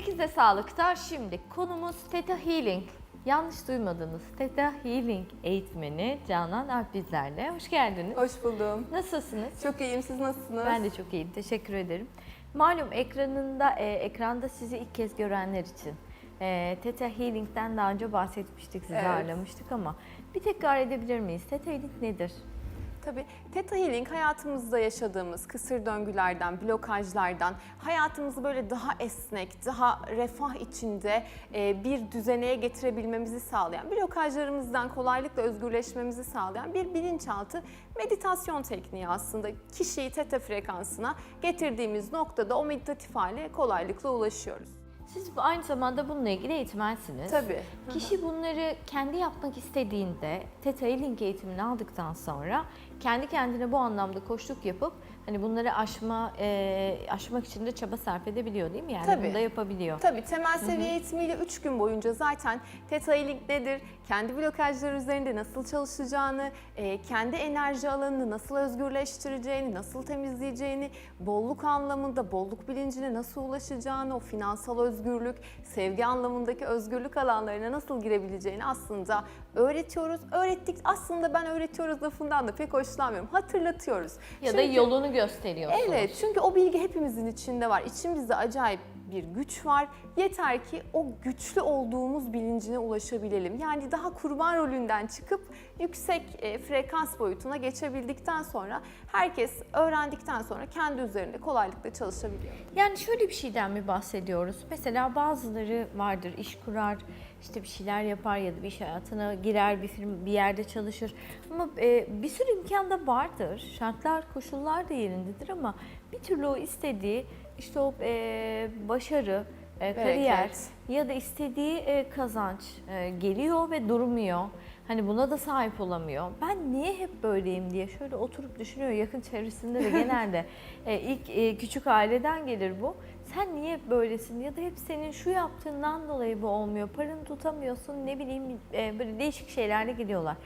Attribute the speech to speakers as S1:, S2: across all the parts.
S1: 8'de sağlıkta şimdi konumuz Theta Healing. Yanlış duymadınız. Theta Healing eğitmeni Canan Alp bizlerle. Hoş geldiniz.
S2: Hoş buldum.
S1: Nasılsınız?
S2: Çok iyiyim. Siz nasılsınız?
S1: Ben de çok iyiyim. Teşekkür ederim. Malum ekranında e, ekranda sizi ilk kez görenler için e, Theta Healing'den daha önce bahsetmiştik, sizi
S2: Evet.
S1: ağırlamıştık ama bir tekrar edebilir miyiz? Theta Healing nedir?
S2: Tabii Theta Healing hayatımızda yaşadığımız kısır döngülerden, blokajlardan hayatımızı böyle daha esnek, daha refah içinde e, bir düzeneye getirebilmemizi sağlayan, blokajlarımızdan kolaylıkla özgürleşmemizi sağlayan bir bilinçaltı meditasyon tekniği aslında. Kişiyi Theta frekansına getirdiğimiz noktada o meditatif hale kolaylıkla ulaşıyoruz.
S1: Siz bu- aynı zamanda bununla ilgili eğitmensiniz.
S2: Tabii.
S1: Kişi bunları kendi yapmak istediğinde Theta Healing eğitimini aldıktan sonra kendi kendine bu anlamda koşluk yapıp hani bunları aşma e, aşmak için de çaba sarf edebiliyor değil mi? Yani
S2: Tabii.
S1: bunu da yapabiliyor.
S2: Tabii temel seviye eğitimiyle 3 gün boyunca zaten Healing nedir, kendi blokajları üzerinde nasıl çalışacağını, e, kendi enerji alanını nasıl özgürleştireceğini, nasıl temizleyeceğini, bolluk anlamında bolluk bilincine nasıl ulaşacağını, o finansal özgürlük, sevgi anlamındaki özgürlük alanlarına nasıl girebileceğini aslında öğretiyoruz. Öğrettik aslında ben öğretiyoruz lafından da pek hoşlanmıyorum. Hatırlatıyoruz.
S1: Ya da
S2: Çünkü-
S1: yolunu gösteriyorsunuz.
S2: Evet çünkü o bilgi hepimizin içinde var. İçimizde acayip bir güç var. Yeter ki o güçlü olduğumuz bilincine ulaşabilelim. Yani daha kurban rolünden çıkıp yüksek e, frekans boyutuna geçebildikten sonra herkes öğrendikten sonra kendi üzerinde kolaylıkla çalışabiliyor.
S1: Yani şöyle bir şeyden mi bahsediyoruz? Mesela bazıları vardır, iş kurar, işte bir şeyler yapar ya da bir iş hayatına girer, bir firma, bir yerde çalışır. Ama e, bir sürü imkan da vardır. Şartlar, koşullar da yerindedir ama bir türlü o istediği işte o e, başarı, e, kariyer
S2: Bereket.
S1: ya da istediği e, kazanç e, geliyor ve durmuyor. Hani buna da sahip olamıyor. Ben niye hep böyleyim diye şöyle oturup düşünüyor. Yakın çevresinde de genelde e, ilk e, küçük aileden gelir bu. Sen niye böylesin ya da hep senin şu yaptığından dolayı bu olmuyor. Paranı tutamıyorsun ne bileyim e, böyle değişik şeylerle geliyorlar.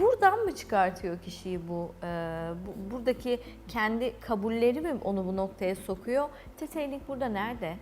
S1: Buradan mı çıkartıyor kişiyi bu, e, bu buradaki kendi kabulleri mi onu bu noktaya sokuyor? Tetailing burada nerede?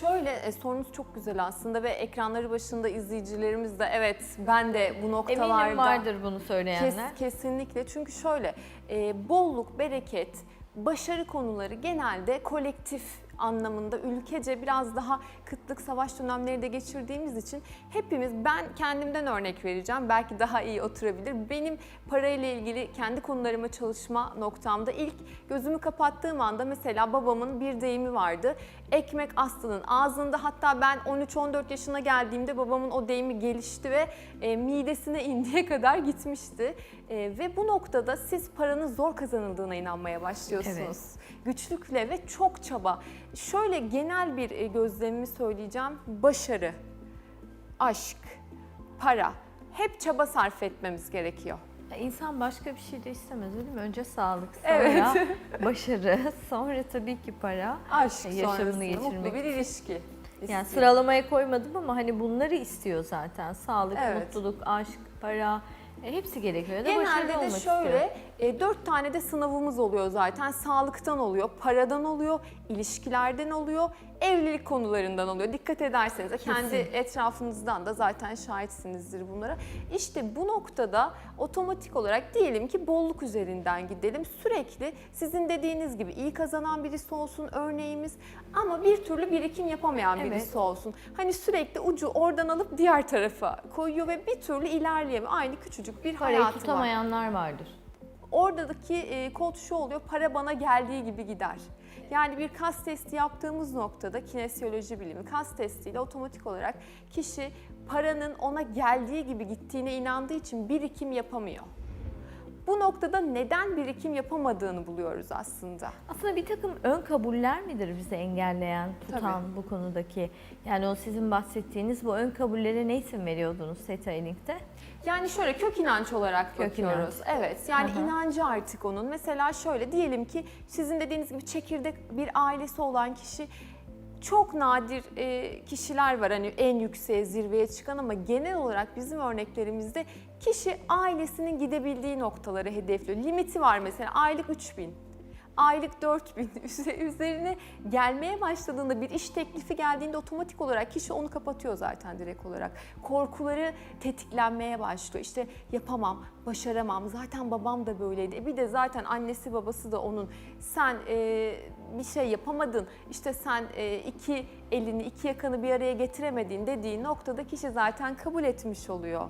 S2: Şöyle e, sorunuz çok güzel aslında ve ekranları başında izleyicilerimiz de evet ben de bu noktalarda...
S1: Eminim vardır bunu
S2: Kes-
S1: söyleyenler.
S2: kesinlikle çünkü şöyle e, bolluk, bereket, başarı konuları genelde kolektif anlamında ülkece biraz daha kıtlık savaş dönemleri de geçirdiğimiz için hepimiz ben kendimden örnek vereceğim belki daha iyi oturabilir. Benim parayla ilgili kendi konularıma çalışma noktamda ilk gözümü kapattığım anda mesela babamın bir deyimi vardı. Ekmek aslanın ağzında hatta ben 13-14 yaşına geldiğimde babamın o deyimi gelişti ve e, midesine indiğe kadar gitmişti. E, ve bu noktada siz paranın zor kazanıldığına inanmaya başlıyorsunuz.
S1: Evet.
S2: Güçlükle ve çok çaba. Şöyle genel bir e, gözlemimi söyleyeceğim. Başarı, aşk, para hep çaba sarf etmemiz gerekiyor.
S1: İnsan başka bir şey de istemez öyle mi? Önce sağlık, sonra
S2: Evet.
S1: başarı, sonra tabii ki para.
S2: Aşk
S1: Yaşamını
S2: sonrasında
S1: geçirmek
S2: mutlu bir ilişki.
S1: Yani
S2: istiyor.
S1: sıralamaya koymadım ama hani bunları istiyor zaten. Sağlık,
S2: Evet.
S1: mutluluk, aşk, para e, hepsi gerekiyor. Da başarılı
S2: Genelde de
S1: olmak
S2: şöyle
S1: istiyor.
S2: e, dört tane de sınavımız oluyor zaten. Sağlıktan oluyor, paradan oluyor, ilişkilerden oluyor, evlilik konularından oluyor. Dikkat ederseniz de kendi etrafınızdan da zaten şahitsinizdir bunlara. İşte bu noktada otomatik olarak diyelim ki bolluk üzerinden gidelim. Sürekli sizin dediğiniz gibi iyi kazanan birisi olsun örneğimiz ama bir türlü birikim yapamayan
S1: Evet.
S2: birisi olsun. Hani sürekli ucu oradan alıp diğer tarafa koyuyor ve bir türlü ilerleyemiyor. Aynı küçücük bir
S1: Parayı
S2: hayatı var.
S1: tutamayanlar vardır.
S2: Oradaki e, kod şu oluyor, para bana geldiği gibi gider. Yani bir kas testi yaptığımız noktada kinesiyoloji bilimi kas testiyle otomatik olarak kişi paranın ona geldiği gibi gittiğine inandığı için birikim yapamıyor. Bu noktada neden birikim yapamadığını buluyoruz aslında.
S1: Aslında bir takım ön kabuller midir bizi engelleyen, tutan bu konudaki? Yani o sizin bahsettiğiniz bu ön kabullere ne isim veriyordunuz Theta Healing'de?
S2: Yani şöyle kök inanç olarak
S1: Kök
S2: bakıyoruz. Evet yani
S1: hı.
S2: inancı artık onun. Mesela şöyle diyelim ki sizin dediğiniz gibi çekirdek bir ailesi olan kişi çok nadir e, kişiler var hani en yükseğe zirveye çıkan ama genel olarak bizim örneklerimizde kişi ailesinin gidebildiği noktaları hedefliyor. Limiti var mesela aylık 3000. aylık 4000 üze- üzerine gelmeye başladığında bir iş teklifi geldiğinde otomatik olarak kişi onu kapatıyor zaten direkt olarak. Korkuları tetiklenmeye başlıyor. İşte yapamam, başaramam. Zaten babam da böyleydi. E bir de zaten annesi babası da onun. Sen e, bir şey yapamadın. İşte sen e, iki elini, iki yakanı bir araya getiremedin dediği noktada kişi zaten kabul etmiş oluyor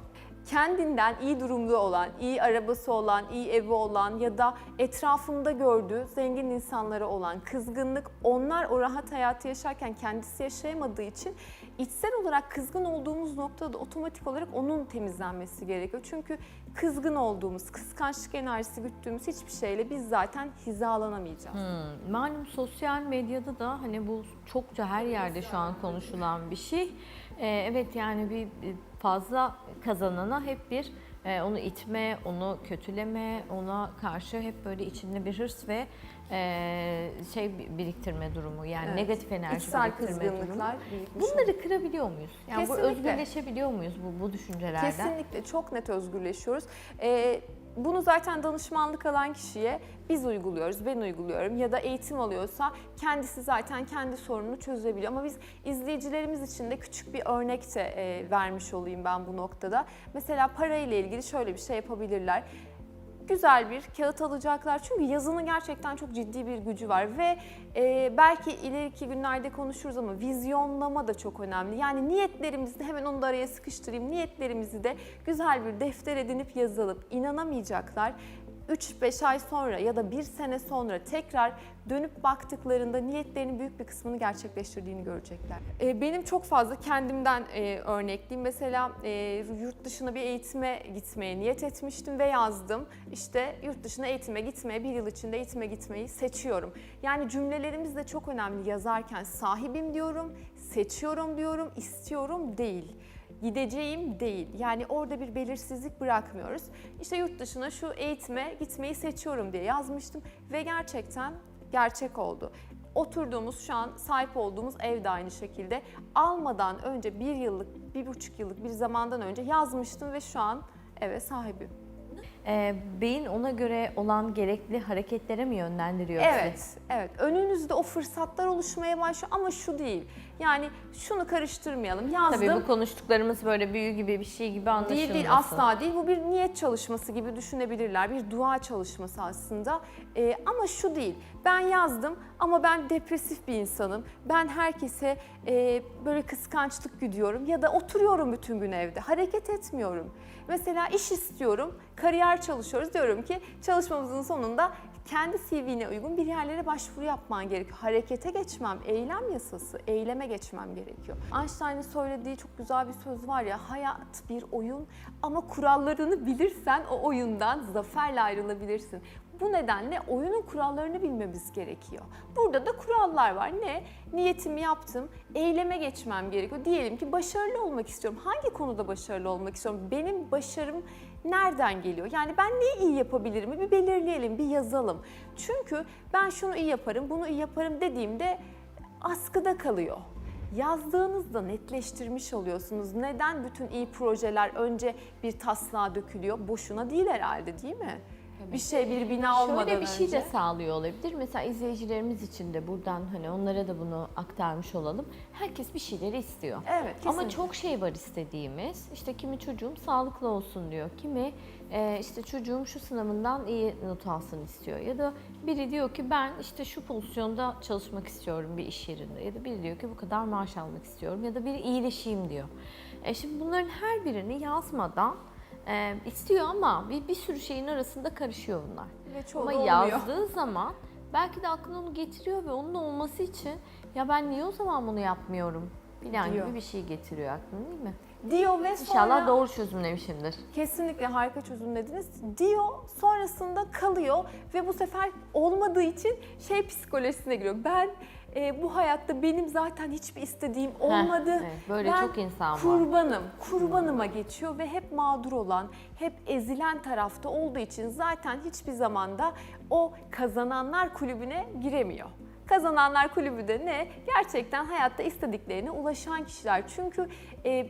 S2: kendinden iyi durumda olan, iyi arabası olan, iyi evi olan ya da etrafında gördüğü zengin insanlara olan kızgınlık onlar o rahat hayatı yaşarken kendisi yaşayamadığı için içsel olarak kızgın olduğumuz noktada otomatik olarak onun temizlenmesi gerekiyor. Çünkü kızgın olduğumuz, kıskançlık enerjisi güttüğümüz hiçbir şeyle biz zaten hizalanamayacağız.
S1: Hmm, malum sosyal medyada da hani bu çokça her yerde şu an konuşulan bir şey. Ee, evet yani bir bir fazla kazanana hep bir e, onu itme, onu kötüleme, ona karşı hep böyle içinde bir hırs ve e, şey bi- biriktirme durumu yani
S2: Evet.
S1: negatif enerji
S2: İçsel
S1: biriktirme durumu. Bunları kırabiliyor muyuz? Yani bu
S2: Kesinlikle.
S1: özgürleşebiliyor muyuz bu, bu düşüncelerden?
S2: Kesinlikle çok net özgürleşiyoruz. Ee, bunu zaten danışmanlık alan kişiye biz uyguluyoruz, ben uyguluyorum ya da eğitim alıyorsa kendisi zaten kendi sorununu çözebiliyor. Ama biz izleyicilerimiz için de küçük bir örnek de e, vermiş olayım ben bu noktada. Mesela parayla ilgili şöyle bir şey yapabilirler güzel bir kağıt alacaklar. Çünkü yazının gerçekten çok ciddi bir gücü var ve e, belki ileriki günlerde konuşuruz ama vizyonlama da çok önemli. Yani niyetlerimizi hemen onu da araya sıkıştırayım. Niyetlerimizi de güzel bir defter edinip yazalım. İnanamayacaklar. 3-5 ay sonra ya da bir sene sonra tekrar dönüp baktıklarında niyetlerinin büyük bir kısmını gerçekleştirdiğini görecekler. E, benim çok fazla kendimden e, örnekleyeyim. Mesela e, yurt dışına bir eğitime gitmeye niyet etmiştim ve yazdım. İşte yurt dışına eğitime gitmeye, bir yıl içinde eğitime gitmeyi seçiyorum. Yani cümlelerimiz de çok önemli yazarken sahibim diyorum, seçiyorum diyorum, istiyorum değil gideceğim değil. Yani orada bir belirsizlik bırakmıyoruz. İşte yurt dışına şu eğitime gitmeyi seçiyorum diye yazmıştım ve gerçekten gerçek oldu. Oturduğumuz şu an sahip olduğumuz ev de aynı şekilde almadan önce bir yıllık, bir buçuk yıllık bir zamandan önce yazmıştım ve şu an eve sahibim.
S1: Ee, beyin ona göre olan gerekli hareketlere mi yönlendiriyor sizi?
S2: Evet, evet. Önünüzde o fırsatlar oluşmaya başlıyor ama şu değil. Yani şunu karıştırmayalım. Yazdım.
S1: Tabii bu konuştuklarımız böyle büyü gibi bir şey gibi anlaşılmasın.
S2: Değil değil asla değil. Bu bir niyet çalışması gibi düşünebilirler. Bir dua çalışması aslında. Ee, ama şu değil. Ben yazdım ama ben depresif bir insanım. Ben herkese e, böyle kıskançlık güdüyorum ya da oturuyorum bütün gün evde. Hareket etmiyorum. Mesela iş istiyorum, kariyer çalışıyoruz. Diyorum ki çalışmamızın sonunda kendi CV'ne uygun bir yerlere başvuru yapman gerekiyor. Harekete geçmem, eylem yasası, eyleme geçmem gerekiyor. Einstein'ın söylediği çok güzel bir söz var ya, hayat bir oyun ama kurallarını bilirsen o oyundan zaferle ayrılabilirsin. Bu nedenle oyunun kurallarını bilmemiz gerekiyor. Burada da kurallar var. Ne? Niyetimi yaptım, eyleme geçmem gerekiyor. Diyelim ki başarılı olmak istiyorum. Hangi konuda başarılı olmak istiyorum? Benim başarım nereden geliyor? Yani ben neyi iyi yapabilirim? Bir belirleyelim, bir yazalım. Çünkü ben şunu iyi yaparım, bunu iyi yaparım dediğimde askıda kalıyor. Yazdığınızda netleştirmiş oluyorsunuz. Neden bütün iyi projeler önce bir taslağa dökülüyor? Boşuna değil herhalde değil mi? Bir şey bir bina olmadan
S1: Şöyle bir şey de
S2: önce.
S1: sağlıyor olabilir. Mesela izleyicilerimiz için de buradan hani onlara da bunu aktarmış olalım. Herkes bir şeyleri istiyor.
S2: Evet,
S1: Ama
S2: kesinlikle.
S1: çok şey var istediğimiz. İşte kimi çocuğum sağlıklı olsun diyor. Kimi e, işte çocuğum şu sınavından iyi not alsın istiyor. Ya da biri diyor ki ben işte şu pozisyonda çalışmak istiyorum bir iş yerinde. Ya da biri diyor ki bu kadar maaş almak istiyorum. Ya da biri iyileşeyim diyor. E şimdi bunların her birini yazmadan e, istiyor ama bir, bir sürü şeyin arasında karışıyor bunlar.
S2: Ve çoğu
S1: Ama
S2: da olmuyor.
S1: yazdığı zaman belki de aklına onu getiriyor ve onun olması için ya ben niye o zaman bunu yapmıyorum
S2: Diyor.
S1: gibi bir şey getiriyor aklına değil mi?
S2: Diyor ve sonra
S1: İnşallah doğru çözümlemişimdir.
S2: kesinlikle harika çözümlediniz diyor sonrasında kalıyor ve bu sefer olmadığı için şey psikolojisine giriyor. Ben e, bu hayatta benim zaten hiçbir istediğim olmadı.
S1: evet, böyle
S2: ben
S1: çok insan var.
S2: kurbanım, kurbanıma geçiyor ve hep mağdur olan, hep ezilen tarafta olduğu için zaten hiçbir zamanda o kazananlar kulübüne giremiyor. Kazananlar kulübü de ne? Gerçekten hayatta istediklerine ulaşan kişiler. Çünkü e,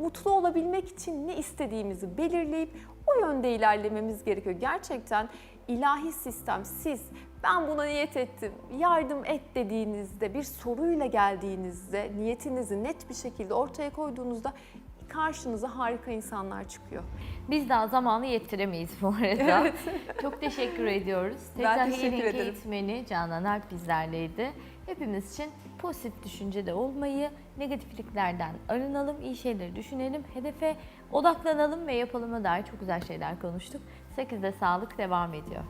S2: mutlu olabilmek için ne istediğimizi belirleyip o yönde ilerlememiz gerekiyor. Gerçekten ilahi sistem siz ben buna niyet ettim, yardım et dediğinizde, bir soruyla geldiğinizde, niyetinizi net bir şekilde ortaya koyduğunuzda karşınıza harika insanlar çıkıyor.
S1: Biz daha zamanı yettiremeyiz bu arada. Çok teşekkür ediyoruz.
S2: Ben
S1: Tekrar
S2: teşekkür
S1: Healing
S2: ederim.
S1: eğitmeni Canan Alp bizlerleydi. Hepimiz için pozitif düşüncede olmayı, negatifliklerden arınalım, iyi şeyleri düşünelim, hedefe odaklanalım ve yapalıma dair çok güzel şeyler konuştuk. 8'de sağlık devam ediyor.